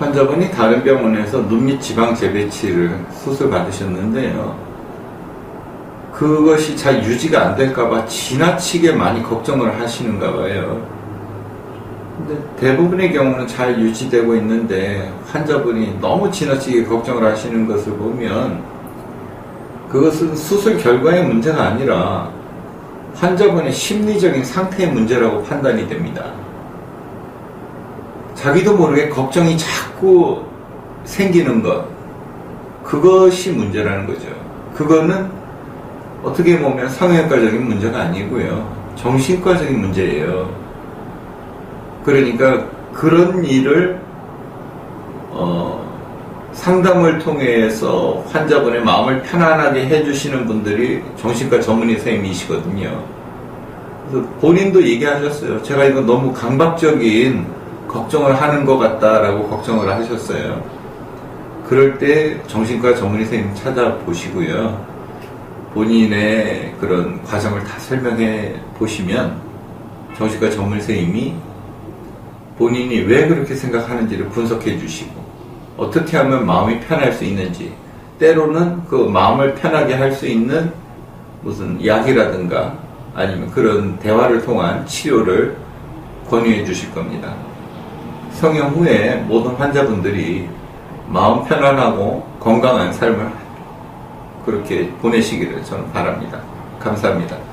환자분이 다른 병원에서 눈밑 지방 재배치를 수술 받으셨는데요. 그것이 잘 유지가 안 될까봐 지나치게 많이 걱정을 하시는가 봐요. 근데 대부분의 경우는 잘 유지되고 있는데 환자분이 너무 지나치게 걱정을 하시는 것을 보면 그것은 수술 결과의 문제가 아니라 환자분의 심리적인 상태의 문제라고 판단이 됩니다. 자기도 모르게 걱정이 자꾸 생기는 것, 그것이 문제라는 거죠. 그거는 어떻게 보면 성형외과적인 문제가 아니고요. 정신과적인 문제예요. 그러니까 그런 일을 어, 상담을 통해서 환자분의 마음을 편안하게 해주시는 분들이 정신과 전문의 선생님이시거든요. 그래서 본인도 얘기하셨어요. 제가 이거 너무 강박적인 걱정을 하는 것 같다라고 걱정을 하셨어요. 그럴 때 정신과 전문의 선생님 찾아보시고요. 본인의 그런 과정을 다 설명해 보시면 정신과 전문의 선생님이 본인이 왜 그렇게 생각하는지를 분석해 주시고 어떻게 하면 마음이 편할 수 있는지 때로는 그 마음을 편하게 할 수 있는 무슨 약이라든가 아니면 그런 대화를 통한 치료를 권유해 주실 겁니다. 성형 후에 모든 환자분들이 마음 편안하고 건강한 삶을 그렇게 보내시기를 저는 바랍니다. 감사합니다.